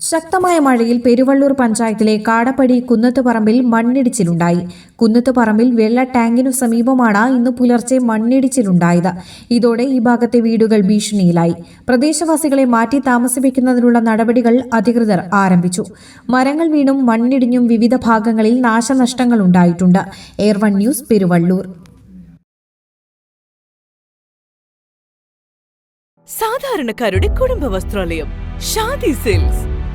ശക്തമായ മഴയിൽ പെരുവള്ളൂർ പഞ്ചായത്തിലെ കാടപ്പടി കുന്നത്തുപറമ്പിൽ മണ്ണിടിച്ചിലുണ്ടായി. കുന്നത്തുപറമ്പിൽ വെള്ള ടാങ്കിനു സമീപമാണ് ഇന്ന് പുലർച്ചെ മണ്ണിടിച്ചിലുണ്ടായത്. ഇതോടെ ഈ ഭാഗത്തെ വീടുകൾ ഭീഷണിയിലായി. പ്രദേശവാസികളെ മാറ്റി താമസിപ്പിക്കുന്നതിനുള്ള നടപടികൾ അധികൃതർ ആരംഭിച്ചു. മരങ്ങൾ വീണും മണ്ണിടിഞ്ഞും വിവിധ ഭാഗങ്ങളിൽ നാശനഷ്ടങ്ങൾ ഉണ്ടായിട്ടുണ്ട്. Air one news Peruvallur. സാധാരണക്കാരുടെ കുടുംബ വസ്ത്രാലയം ഷാദി സിൽക്സ്.